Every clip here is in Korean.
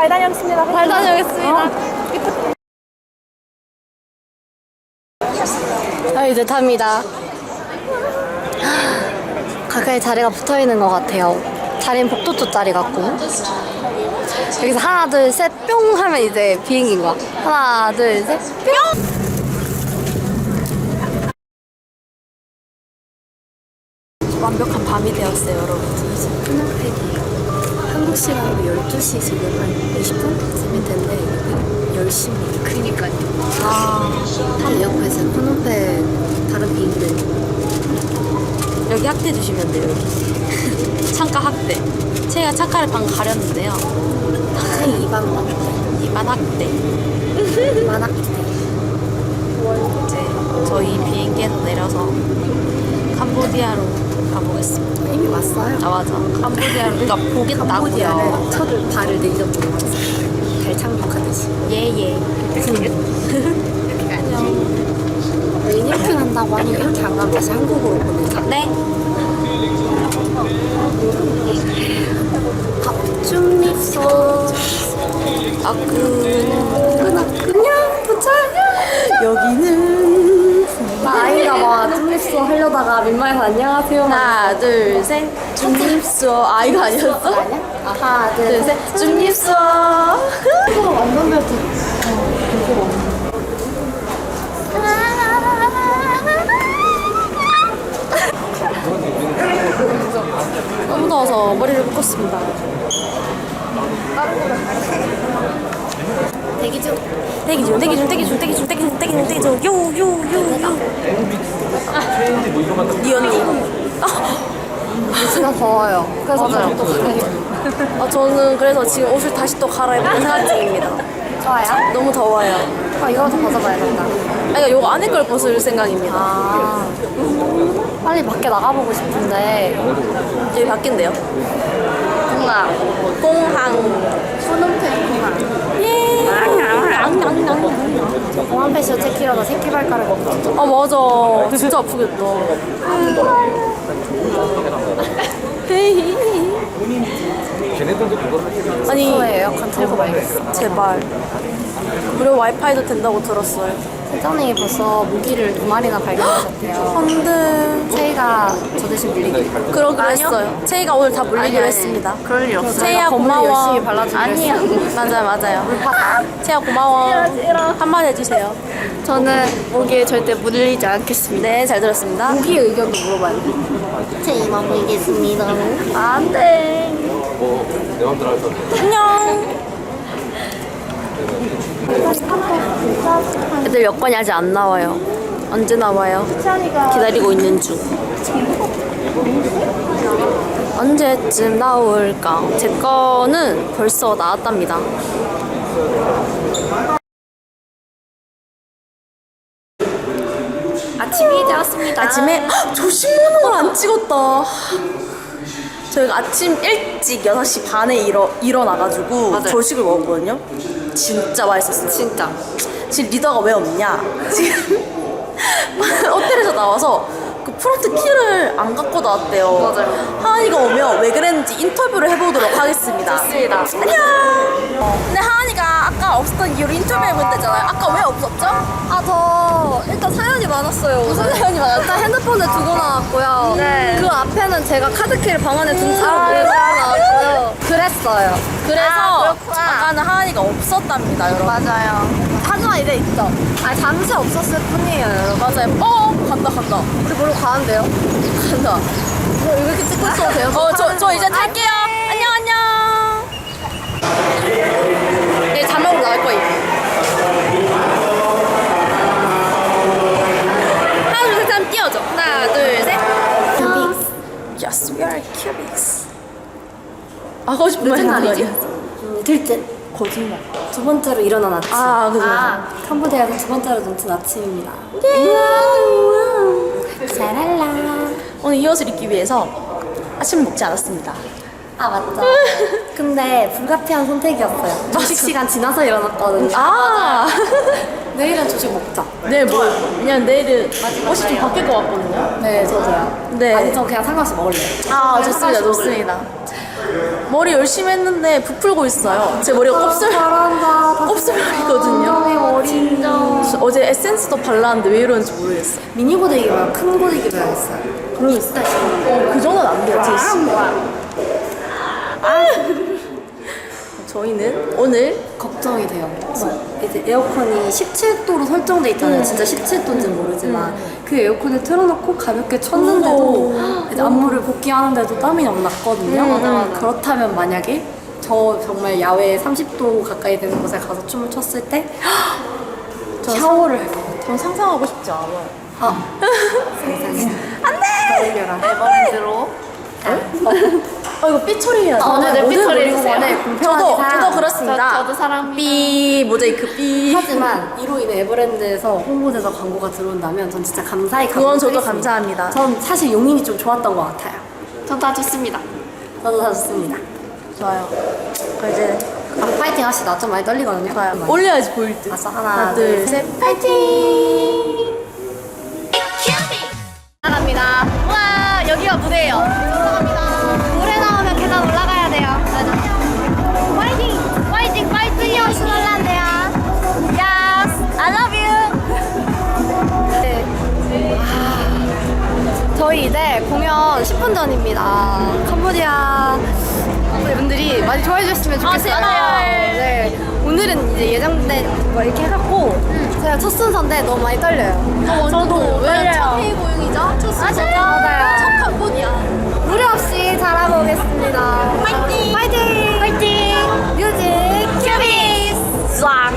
잘 다녀오겠습니다. 잘 다녀오겠습니다. 아, 이제 탑니다. 가까이 자리가 붙어 있는 것 같아요. 자리는 복도 쪽 자리 같고. 여기서 하나, 둘, 셋, 뿅 하면 이제 비행기인 거야. 하나, 둘, 셋, 뿅! 완벽한 밤이 되었어요, 여러분. 지금 프노팩이에요. 한국 시간으로 12시 지금 한 20분쯤이 됐는데 10시입니다. 그니까요. 아, 타 옆에서 프노팩 다른 비행기들 여기 학대 주시면 돼요. 여기. 창가 학대. 제가 창가를 방금 가렸는데요. 한 2만 원. 이만 학대. 2만 원. 이제 저희 비행기에서 내려서 캄보디아로 가보겠습니다. 이미 왔어요. 아 맞아. 캄보디아로 그러니까 보겠다고요. 캄보디아를 첫 발을 내딛어보는 거죠. 달 착륙하듯이. 예예. 이렇게 한다고 하니 이렇게 안 가면 다시 한국으로 보내자. 네. 아 그. 그냥 도착. 여기는 나 아이가 막 쭈립소 하려다가 민망해서 안녕하세요. 하나 둘 셋. 줌립수 아이가 아니었어? 아니야? 하나 둘 둘 셋. 셋. 줌립수. 이거 완전 별도. 너무 더워서 머리를 묶었습니다. 대기 중. 대기 중, 대기 중, 대기 중, 대기 중, 대기 중, 대기 중, 대기 중, 요, 요, 요, 요. 니 언니. 진짜 더워요. 그래서. 또 가요. 아, 저는 그래서 지금 옷을 다시 또 갈아입는 생각 중입니다. 좋아요. 너무 더워요. 아 이거 좀 벗어봐야 된다. 아, 이거 요거 안에 걸 벗을 생각입니다. 아 빨리 밖에 나가보고 싶은데 여기 바뀐대요. 뭔가 공항. 푸놈팬 공항. 예. 공항 패션 체키러다 새끼 발가락 없었죠. 아, 맞아. 진짜 아프겠다. 아니, 저에 에어컨 틀고 말겠어. 제발. 무료 와이파이도 된다고 들었어요. 세정이 벌써 모기를 두 마리나 발견하셨대요. 안 돼. 채이가 저 대신 물리기. 그러기로 했어요. 채이가 오늘 다 물리기로 했습니다. 그럴 일 없어요. 채이야 고마워. 열심히 발라주기로 아니야. 했어요. 맞아요, 맞아요. 채이야 고마워. 한마디 해주세요. 저는 모기에 절대 물리지 않겠습니다. 네, 잘 들었습니다. 모기 의견도 물어봐야 돼. 제이만 물겠습니다. 안 돼. 안녕. 애들 여권이 아직 안 나와요. 언제 나와요? 기다리고 있는 중. 언제쯤 나올까? 제 거는 벌써 나왔답니다. 아침이 되었습니다. 아침에 헉, 저 신문을 안 찍었다. 저희가 아침 일찍 6시 반에 일어, 일어나가지고 맞아요. 조식을 먹었거든요. 진짜 맛있었어요. 진짜. 지금 리더가 왜 없냐? 지금 호텔에서 나와서 그 프론트 키를 안 갖고 나왔대요. 맞아요. 하은이가 오면 왜 그랬는지 인터뷰를 해보도록 하겠습니다. 좋습니다. 안녕. 근데 하은이가 아까 없었던 이유로 인터뷰 해본 데잖아요. 아까 왜 없었죠? 아, 저 일단 사연이 많았어요. 무슨 사연이 많았죠? 일단 핸드폰을 두고 나왔고요. 네. 그 앞에는 제가 카드키를 방 안에 둔 채로 아, 몰고 나왔고요. 그랬어요. 그래서 아, 그렇구나. 아까는 하은이가 없었답니다, 여러분. 맞아요. 하지만 이제 있죠. 아, 잠시 없었을 뿐이에요, 여러분. 맞아요. 어, 간다, 간다. 우리 뭘로 가는데요? 간다. 뭐 이렇게 찍고 있어도 돼요? 어, 저, 저 이제 탈게요. 안녕, 안녕. 네, 자막으로 나올 거예요. 거짓말. 두 번째로 일어난 아침. 아, 그죠. 캄보디아에서 두 번째로 눈뜬 아침입니다. 샤랄라. 오늘 이 옷을 입기 위해서 아침 먹지 않았습니다. 아, 맞죠. 근데 불가피한 선택이었어요. 조식 시간 지나서 일어났거든요. 아, 내일은 조식 먹자. 내일 뭐? 그냥 내일은 옷이 좀 바뀔 것 같거든요. 네, 저도요. 네. 아니, 저 그냥 상관없이 먹을래요. 아 좋습니다 좋습니다 머리 열심히 했는데 부풀고 있어요 제 머리가 곱슬 잘한다. 곱슬머리거든요 머리. 진짜. 어제 에센스도 발랐는데 왜 이러는지 모르겠어요 미니 고데기 말고 큰 고데기 해야겠어요. 그러고 있어요 어, 그 정도는 안 돼요 제시 저희는 오늘 걱정이 돼요. 이제 에어컨이 17도로 설정돼 있잖아요. 진짜 17도인지 모르지만 그 에어컨을 틀어놓고 가볍게 쳤는데도 이제 안무를 복귀하는데도 땀이 너무 났거든요. 음. 그렇다면 만약에 저 정말 야외 30도 가까이 되는 곳에 가서 춤을 췄을 때 샤워를 할것 같아요. 전 상상하고 싶지 않아요 아, 세상에. 안 돼! 달려라. 에버랜드로. 어 이거 삐 처리해야죠 어, 네, 네, 삐 처리해주세요. 저도 다. 저도 그렇습니다 저- 저도 사랑합니다. 삐 모자이크 삐 하지만 이로 인해 에버랜드에서 홍보돼서 광고가 들어온다면 전 진짜 감사히 그건 저도 감사하겠습니다. 감사합니다 전 사실 용인이 좀 좋았던 것 같아요. 전다 좋습니다. 저도 다 좋습니다. 좋아요 그럼 이제 아, 파이팅 하시다. 좀 많이 떨리거든요. 좋아요 많이. 올려야지 보일 듯 알았어, 하나, 하나 둘, 둘셋 파이팅 사랑합니다. 와 여기가 무대예요. 죄송합니다. 노래 나오면 계단 올라가야 돼요. 화이팅! 화이팅! 파이팅이요 스월란드야. Yes, I love you. 네. 아, 저희 이제 공연 10분 전입니다. 캄보디아 분들이 많이 좋아해 주셨으면 좋겠어요. 제발. 네. 오늘은 이제 예정된 거 이렇게 해갖고 제가 첫 순서인데 너무 많이 떨려요. 저도 왜냐면 첫 회의 고용이죠? 첫 순서. 아, 진짜? 맞아요. 첫 캄보디아. 무리 없이 잘하고 오겠습니다. 파이팅! 파이팅! 파이팅! 뮤직 큐비스! 싹!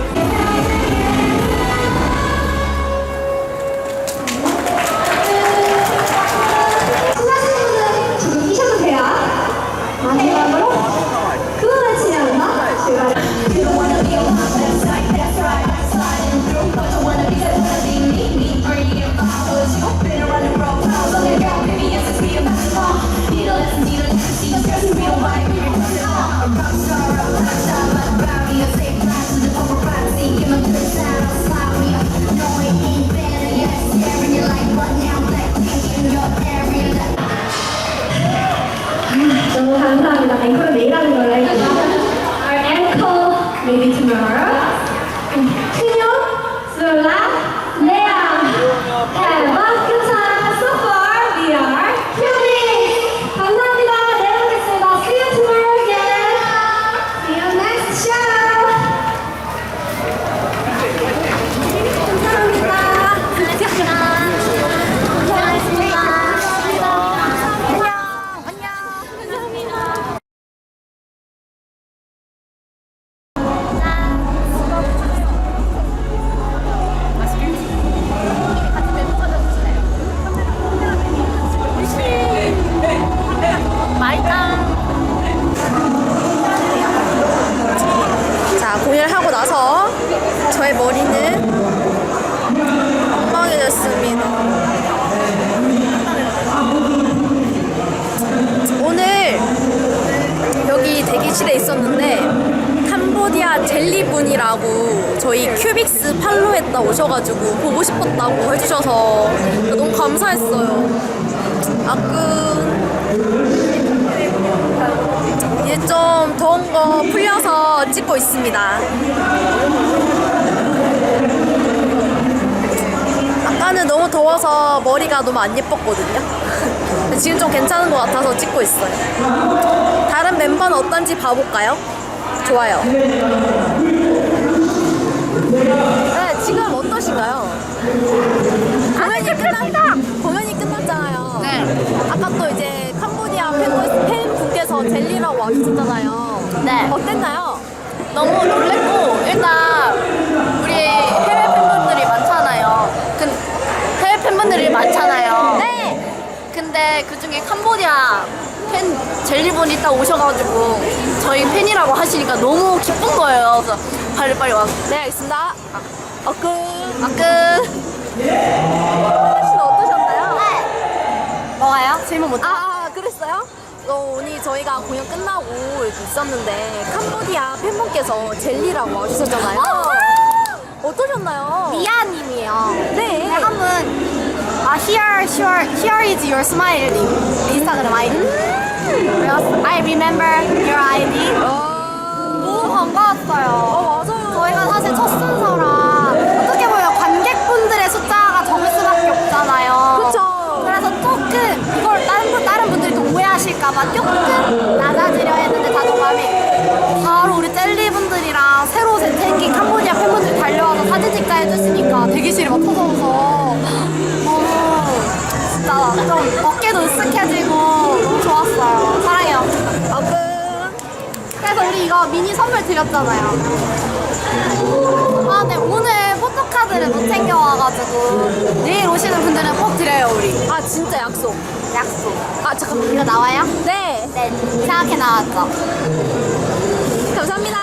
대기실에 있었는데 캄보디아 젤리분이라고 저희 큐빅스 팔로 했다 오셔가지고 보고 싶었다고 해주셔서 너무 감사했어요 아끈 이제 좀 더운 거 풀려서 찍고 있습니다. 아까는 너무 더워서 머리가 너무 안 예뻤거든요. 근데 지금 좀 괜찮은 것 같아서 찍고 있어요. 다른 멤버는 어떤지 봐볼까요? 좋아요. 네, 지금 어떠신가요? 공연이 끝났다! 공연이 끝났잖아요. 네. 아까 또 이제 캄보디아 팬, 팬 분께서 젤리라고 와주셨잖아요. 네. 어땠나요? 너무 놀랬고 일단 우리 해외 팬분들이 많잖아요. 근 해외 팬분들이 많잖아요. 네! 근데 그 중에 캄보디아 팬 젤리분이 딱 오셔가지고 저희 팬이라고 하시니까 너무 기쁜 거예요. 그래서 빨리 빨리 와서 네, 알겠습니다. 어끈. 아끝 씨는 어떠셨나요? 뭐가요? 질문 못. 아, 아, 그랬어요? 어, 오늘 저희가 공연 끝나고 이렇게 있었는데 캄보디아 팬분께서 젤리라고 와주셨잖아요. 어떠셨나요? 미아님이요. 네. 한분 아 here here here is your smile 인스타그램 아이디. 그래서 I remember your ID. 너무 반가웠어요. 어, 맞아요. 저희가 사실 첫 순서라 어떻게 보면 관객분들의 숫자가 적을 수밖에 없잖아요. 그쵸. 그래서 조금 이걸 다른 분 다른 분들이 또 오해하실까봐 조금 낮아지려 했는데 다정감이 바로 우리 젤리 분들이랑 새로 생긴 캄보디아 팬분들이 달려와서 사진 찍자 해주시니까 대기실이 막 터져서 좀 어깨도 으쓱해지고 너무 좋았어요. 사랑해요. 아픈. 그래서 우리 이거 미니 선물 드렸잖아요. 아, 네, 오늘 포토카드를 못 챙겨와가지고 내일 오시는 분들은 꼭 드려요, 우리. 아, 진짜 약속. 약속. 아, 잠깐만. 이거 나와요? 네. 네, 이상하게 나왔죠. 감사합니다.